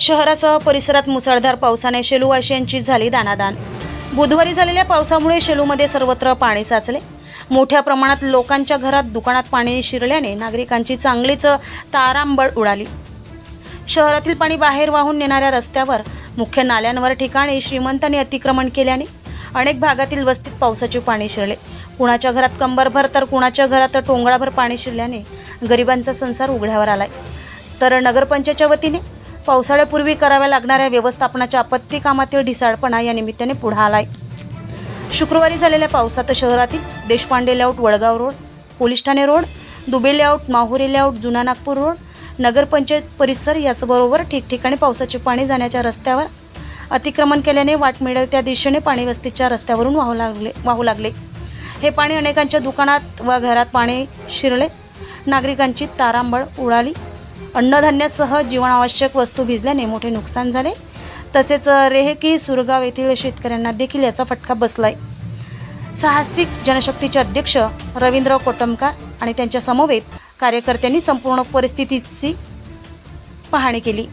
शहरासह परिसरात मुसळधार पावसाने शेलूवासियांची झाली दानादान बुधवारी झालेल्या पावसामुळे शेलूमध्ये सर्वत्र पाणी साचले. मोठ्या प्रमाणात लोकांच्या घरात दुकानात पाणी शिरल्याने नागरिकांची चांगलीच तारांबळ उडाली. शहरातील पाणी बाहेर वाहून नेणाऱ्या रस्त्यावर मुख्य नाल्यांवर ठिकाणी श्रीमंतांनी अतिक्रमण केल्याने अनेक भागातील वस्तीत पावसाचे पाणी शिरले. कुणाच्या घरात कंबरभर तर कुणाच्या घरात टोंगळाभर पाणी शिरल्याने गरिबांचा संसार उघड्यावर आलाय. तर नगरपंचायतच्या वतीने पावसाळ्यापूर्वी कराव्या लागणाऱ्या व्यवस्थापनाच्या आपत्ती कामातील ढिसाळपणा या निमित्ताने पुढे आलाय. शुक्रवारी झालेल्या पावसात शहरातील Deshpande layout Wadgaon road police Thane road Dube layout Mahuri layout जुना नागपूर रोड नगरपंचायत परिसर याचबरोबर ठिकठिकाणी पावसाचे पाणी जाण्याच्या रस्त्यावर अतिक्रमण केल्याने वाट मिळेल त्या दिशेने पाणी वस्तीच्या रस्त्यावरून वाहू लागले वाहू लागले. हे पाणी अनेकांच्या दुकानात व घरात पाणी शिरले. नागरिकांची तारांबळ उडाली. अन्नधान्यासह जीवनावश्यक वस्तू भिजल्याने मोठे नुकसान झाले. तसेच रेहकी सुरगाव येथील शेतकऱ्यांना देखील याचा फटका बसलाय. साहसिक जनशक्तीचे अध्यक्ष रवींद्र कोटमकार आणि त्यांच्या समवेत कार्यकर्त्यांनी संपूर्ण परिस्थितीची पाहणी केली.